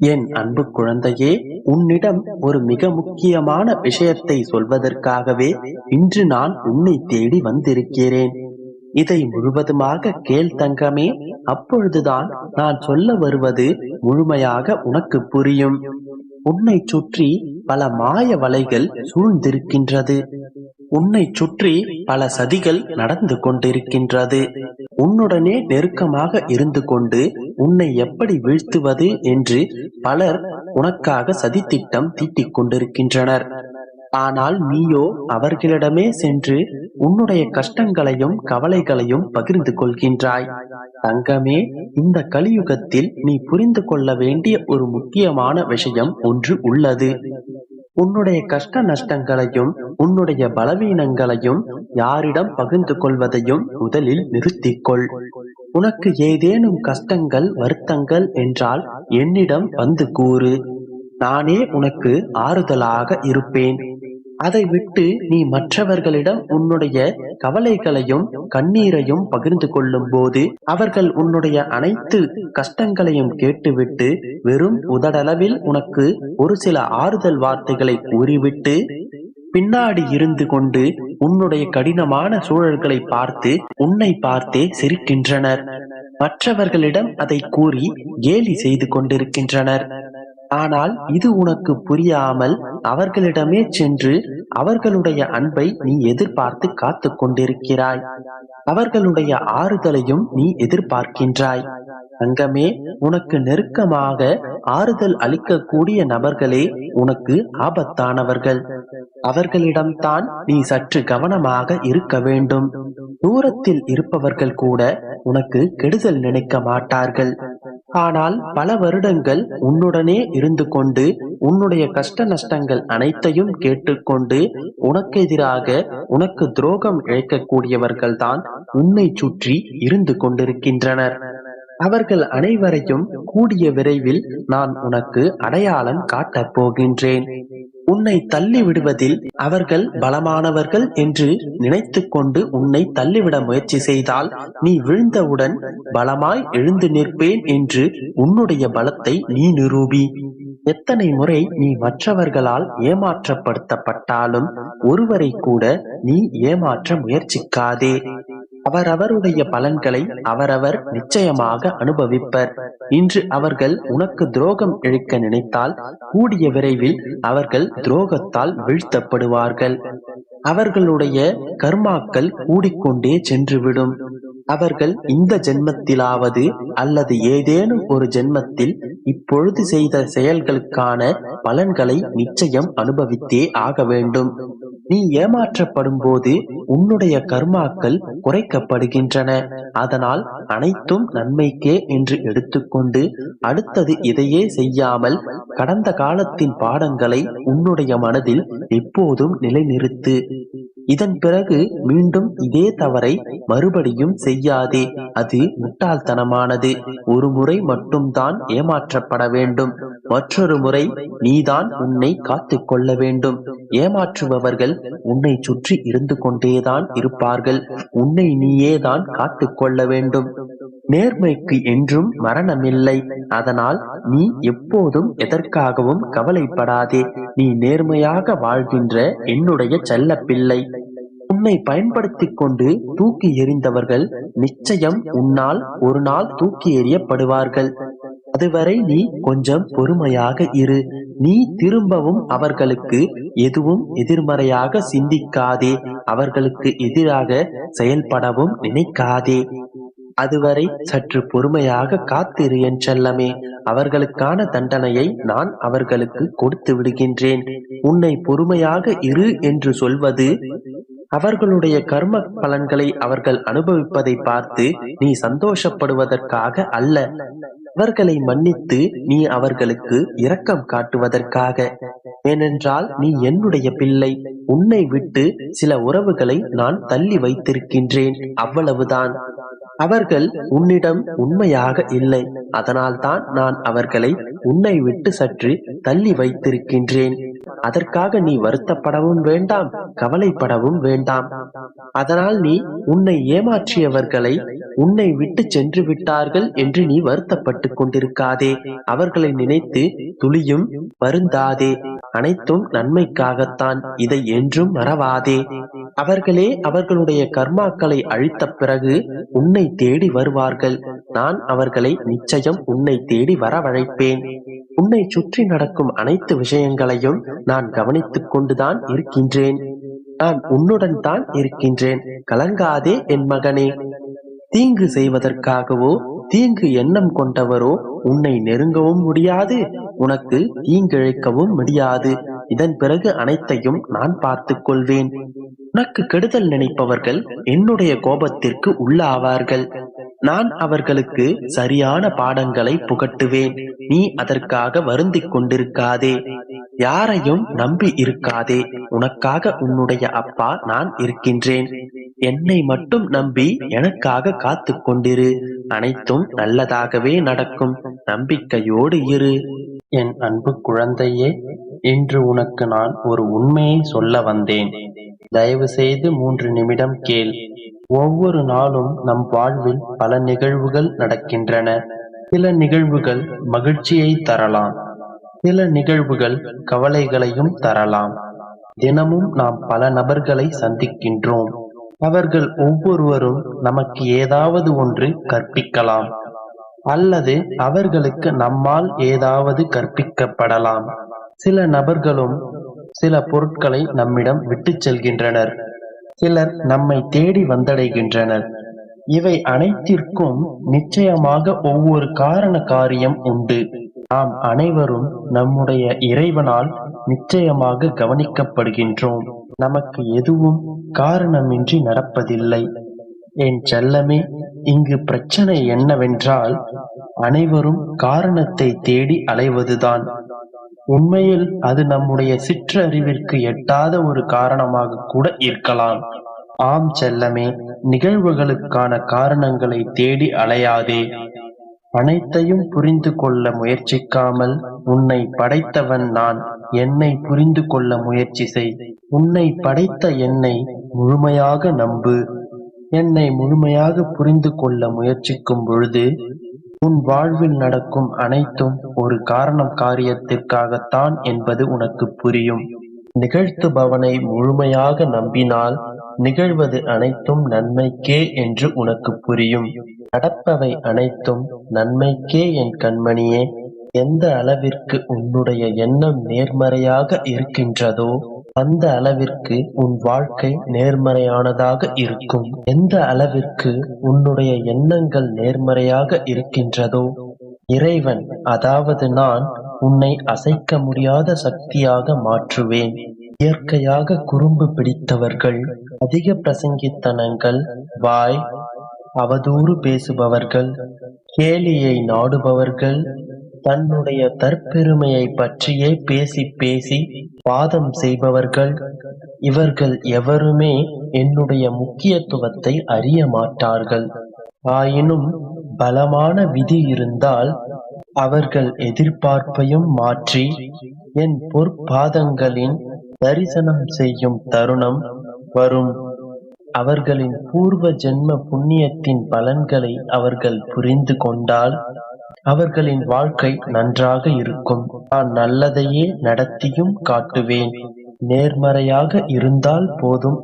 என் அன்பு குழந்தையே உன்னிடம் ஒரு மிக முக்கியமான விஷயத்தை சொல்வதற்காகவே இன்று நான் உன்னை தேடி வந்திருக்கிறேன். இதை முழுவதுமாக கேள் தங்கமே அப்பொழுதுதான் நான் சொல்ல வருவது முழுமையாக உனக்கு புரியும். உன்னை சுற்றி பல மாய வலைகள் சூழ்ந்திருக்கின்றது. உன்னை சுற்றி பல சதிகள் நடந்து கொண்டிருக்கின்றது. உன்னுடனே நெருக்கமாக இருந்து கொண்டு உன்னை எப்படி வீழ்த்துவது என்று பலர் உனக்காக சதித்திட்டம் தீட்டிக் கொண்டிருக்கின்றனர். ஆனால் நீயோ அவர்களிடமே சென்று உன்னுடைய கஷ்டங்களையும் கவலைகளையும் பகிர்ந்து கொள்கின்றாய். தங்கமே இந்த கலியுகத்தில் நீ புரிந்து கொள்ள வேண்டிய ஒரு முக்கியமான விஷயம் ஒன்று உள்ளது. உன்னுடைய கஷ்ட நஷ்டங்களையும் உன்னுடைய பலவீனங்களையும் யாரிடம் பகிர்ந்து கொள்வதையும் முதலில் நிறுத்திக்கொள் உனக்கு ஏதேனும் கஷ்டங்கள் வருத்தங்கள் என்றால் என்னிடம் வந்து கூறு. நானே உனக்கு ஆறுதலாக இருப்பேன். அதை விட்டு நீ மற்றவர்களிடம் உன்னுடைய கவலைகளையும் கண்ணீரையும் பகிர்ந்து கொள்ளும் போது அவர்கள் உன்னுடைய அனைத்து கஷ்டங்களையும் கேட்டுவிட்டு வெறும் உதடளவில் உனக்கு ஒரு சில ஆறுதல் வார்த்தைகளை கூறிவிட்டு பின்னாடி இருந்து கொண்டு உன்னுடைய கடினமான சூழல்களை பார்த்து உன்னை பார்த்தே சிரிக்கின்றனர். மற்றவர்களிடம் அதை கூறி கேலி செய்து கொண்டிருக்கின்றனர். ஆனால் இது உனக்கு புரியாமல் அவர்களிடமே சென்று அவர்களுடைய அன்பை நீ எதிர்பார்த்து காத்து கொண்டிருக்கிறாய். அவர்களுடைய ஆறுதலையும் நீ எதிர்பார்க்கின்றாய். அங்கமே உனக்கு நெருக்கமாக ஆறுதல் அளிக்கக்கூடிய நபர்களே உனக்கு ஆபத்தானவர்கள். அவர்களிடம்தான் நீ சற்று கவனமாக இருக்க வேண்டும். தூரத்தில் இருப்பவர்கள் கூட உனக்கு கெடுதல் நினைக்க மாட்டார்கள். ஆனால் பல வருடங்கள் உன்னுடனே இருந்து கொண்டு உன்னுடைய கஷ்ட நஷ்டங்கள் அனைத்தையும் கேட்டுக்கொண்டு உனக்கு எதிராக உனக்கு துரோகம் இழைக்கக்கூடியவர்கள்தான் உன்னை சுற்றி இருந்து கொண்டிருக்கின்றனர். அவர்கள் அனைவரையும் கூடிய விரைவில் நான் உனக்கு அடையாளம் காட்டப் போகின்றேன். உன்னை தள்ளி விடுவதில் அவர்கள் பலமானவர்கள் என்று நினைத்து கொண்டு உன்னை தள்ளிவிட முயற்சி செய்தால் நீ விழுந்தவுடன் பலமாய் எழுந்து நிற்பேன் என்று உன்னுடைய பலத்தை நீ நிரூபி. எத்தனை முறை நீ மற்றவர்களால் ஏமாற்றப்படுத்தப்பட்டாலும் ஒருவரை கூட நீ ஏமாற்ற முயற்சிக்காதே. அவரவருடைய பலன்களை அவரவர் நிச்சயமாக அனுபவிப்பர். இன்று அவர்கள் உனக்கு துரோகம் இழைக்க நினைத்தால் கூடிய விரைவில் அவர்கள் துரோகத்தால் வீழ்த்தப்படுவார்கள். அவர்களுடைய கர்மாக்கள் கூடிக்கொண்டே சென்றுவிடும். அவர்கள் இந்த ஜென்மத்திலாவது அல்லது ஏதேனும் ஒரு ஜென்மத்தில் இப்பொழுது செய்த செயல்களுக்கான பலன்களை நிச்சயம் அனுபவித்தே ஆக வேண்டும். நீ ஏமாற்றப்படும் போது உன்னுடைய கர்மாக்கள் குறைக்கப்படுகின்றன. அதனால் அனைத்தும் நன்மைக்கே என்று எடுத்துக்கொண்டு அடுத்தது இதையே செய்யாமல் கடந்த காலத்தின் பாடங்களை உன்னுடைய மனதில் எப்போதும் நிலைநிறுத்து. இதன் பிறகு மீண்டும் இதே தவறை மறுபடியும் செய்யாதே. அது முட்டாள்தனமானது. ஒரு முறை மட்டும்தான் ஏமாற்றப்பட வேண்டும். மற்றொரு முறை நீதான் உன்னை காத்துக்கொள்ள வேண்டும். ஏமாற்றுபவர்கள் உன்னை சுற்றி இருந்து கொண்டே கொண்டேதான் இருப்பார்கள். உன்னை நீயே தான் கொள்ள வேண்டும். நேர்மைக்கு என்றும் மரணமில்லை. அதனால் நீ எப்போதும் எதற்காகவும் கவலைப்படாதே. நீ நேர்மையாக வாழ்கின்ற என்னுடைய செல்ல பிள்ளை உன்னை பயன்படுத்திக் கொண்டு தூக்கி எறிந்தவர்கள் நிச்சயம் உன்னால் ஒரு நாள் தூக்கி எறியப்படுவார்கள். அதுவரை நீ கொஞ்சம் பொறுமையாக இரு. நீ திரும்பவும் அவர்களுக்கு எதுவும் எதிர்மறையாக சிந்திக்காதே. அவர்களுக்கு எதிராக செயல்படவும் நினைக்காதே. அதுவரை சற்று பொறுமையாக காத்திரு என் செல்லமே. அவர்களுக்கான தண்டனையை நான் அவர்களுக்கு கொடுத்து விடுகின்றேன். உன்னை பொறுமையாக இரு என்று சொல்வது அவர்களுடைய கர்ம பலன்களை அவர்கள் அனுபவிப்பதை பார்த்து நீ சந்தோஷப்படுவதற்காக அல்ல. அவர்களை மன்னித்து நீ அவர்களுக்கு இரக்கம் காட்டுவதற்காக. ஏனென்றால் நீ என்னுடைய பிள்ளை. உன்னை விட்டு சில உறவுகளை நான் தள்ளி வைத்திருக்கின்றேன். அவ்வளவுதான். அவர்கள் உன்னிடம் உண்மையாக இல்லை. அதனால்தான் நான் அவர்களை உன்னை விட்டு சற்று தள்ளி வைத்திருக்கின்றேன். அதற்காக நீ வருத்தப்படவும் வேண்டாம் கவலைப்படவும் வேண்டாம். அதனால் நீ உன்னை ஏமாற்றியவர்களை உன்னை விட்டு சென்று விட்டார்கள் என்று நீ வருத்தப்பட்டு கொண்டிருக்காதே. அவர்களை நினைத்து துளியும் வருந்தாதே. அனைத்தும் நன்மைக்காகத்தான் இதை என்றும் மறவாதே. அவர்களே அவர்களுடைய கர்மாக்களை அழித்த பிறகு உன்னை தேடி வருவார்கள். நான் அவர்களை நிச்சயம் உன்னை தேடி வரவழைப்பேன். உன்னை சுற்றி நடக்கும் அனைத்து விஷயங்களையும் நான் கவனித்துக் கொண்டுதான் இருக்கின்றேன். நான் உன்னுடன் தான் இருக்கின்றேன். கலங்காதே என் மகனே. தீங்கு செய்வதற்காகவோ தீங்கு எண்ணம் கொண்டவரோ உன்னை நெருங்கவும் முடியாது. உனக்கு தீங்கிழைக்கவும் முடியாது. இதன் பிறகு அனைத்தையும் நான் பார்த்துக் கொள்வேன். உனக்கு கெடுதல் நினைப்பவர்கள் என்னுடைய கோபத்திற்கு உள்ளாவார்கள். நான் அவர்களுக்கு சரியான பாடங்களை புகட்டுவேன். நீ அதற்காக வருந்திக் கொண்டிருக்காதே யாரையும் நம்பி இருக்காதே. உனக்காக உன்னுடைய அப்பா நான் இருக்கின்றேன். என்னை மட்டும் நம்பி எனக்காக காத்து கொண்டிரு அனைத்தும் நல்லதாகவே நடக்கும். நம்பிக்கையோடு இரு. என் அன்பு குழந்தையே இன்று உனக்கு நான் ஒரு உண்மையை சொல்ல வந்தேன். தயவு செய்து மூன்று நிமிடம் கேள். ஒவ்வொரு நாளும் நம் வாழ்வில் பல நிகழ்வுகள் நடக்கின்றன. சில நிகழ்வுகள் மகிழ்ச்சியை தரலாம். சில நிகழ்வுகள் கவலைகளையும் தரலாம். தினமும் நாம் பல நபர்களை சந்திக்கின்றோம். அவர்கள் ஒவ்வொருவரும் நமக்கு ஏதாவது ஒன்று கற்பிக்கலாம். அல்லது அவர்களுக்கு நம்மால் ஏதாவது கற்பிக்கப்படலாம். சில நபர்களும் சில பொருட்களை நம்மிடம் விட்டுச் செல்கின்றனர். சிலர் நம்மை தேடி வந்தடைகின்றனர். இவை அனைத்திற்கும் நிச்சயமாக ஒவ்வொரு காரண காரியம் உண்டு. நாம் அனைவரும் நம்முடைய இறைவனால் நிச்சயமாக கவனிக்கப்படுகின்றோம். நமக்கு எதுவும் காரணமின்றி நடப்பதில்லை. என் செல்லமே இங்கு பிரச்சனை என்னவென்றால் அனைவரும் காரணத்தை தேடி அலைவதுதான். உண்மையில் அது நம்முடைய சிற்றறிவிற்கு எட்டாத ஒரு காரணமாக கூட இருக்கலாம். ஆம் செல்லமே நிகழ்வுகளுக்கான காரணங்களை தேடி அலையாதே. அனைத்தையும் புரிந்து கொள்ள முயற்சிக்காமல் உன்னை படைத்தவன் நான் என்னை புரிந்து கொள்ள முயற்சி செய். உன்னை படைத்த என்னை முழுமையாக நம்பு. என்னை முழுமையாக புரிந்து கொள்ள முயற்சிக்கும் பொழுது உன் வாழ்வில் நடக்கும் அனைத்தும் ஒரு காரணம் காரியத்திற்காகத்தான் என்பது உனக்கு புரியும். நிகழ்த்துபவனை முழுமையாக நம்பினால் நிகழ்வது அனைத்தும் நன்மைக்கே என்று உனக்கு புரியும். நடப்பவை அனைத்தும் நன்மைக்கே என் கண்மணியே எந்த அளவிற்கு உன்னுடைய எண்ணம் நேர்மறையாக இருக்கின்றதோ அந்த அளவிற்கு உன் வாழ்க்கை நேர்மறையானதாக இருக்கும். எந்த அளவிற்கு உன்னுடைய எண்ணங்கள் நேர்மறையாக இருக்கின்றதோ இறைவன் அதாவது நான் உன்னை அசைக்க முடியாத சக்தியாக மாற்றுவேன். இயற்கையாக குறும்பு பிடித்தவர்கள் அதிக பிரசங்கித்தனங்கள் வாய் அவதூறு பேசுபவர்கள் கேலியை நாடுபவர்கள் தன்னுடைய தற்பெருமையை பற்றியே பேசி பேசி வாதம் செய்பவர்கள் இவர்கள் எவருமே என்னுடைய முக்கியத்துவத்தை அறிய மாட்டார்கள். ஆயினும் பலமான விதி இருந்தால் அவர்கள் எதிர்பார்ப்பையும் மாற்றி என் பொற்பாதங்களின் தரிசனம் செய்யும் தருணம் வரும். அவர்களின் பூர்வ ஜென்ம புண்ணியத்தின் பலன்களை அவர்கள் புரிந்து கொண்டால் அவர்களின் வாழ்க்கை நன்றாக இருக்கும். நான் நல்லதையே நடத்தியும் காட்டுவேன். நேர்மறையாக இருந்தால் போதும்.